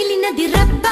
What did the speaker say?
ಬಾಗಿಲಿನದಿರಬ್ಬ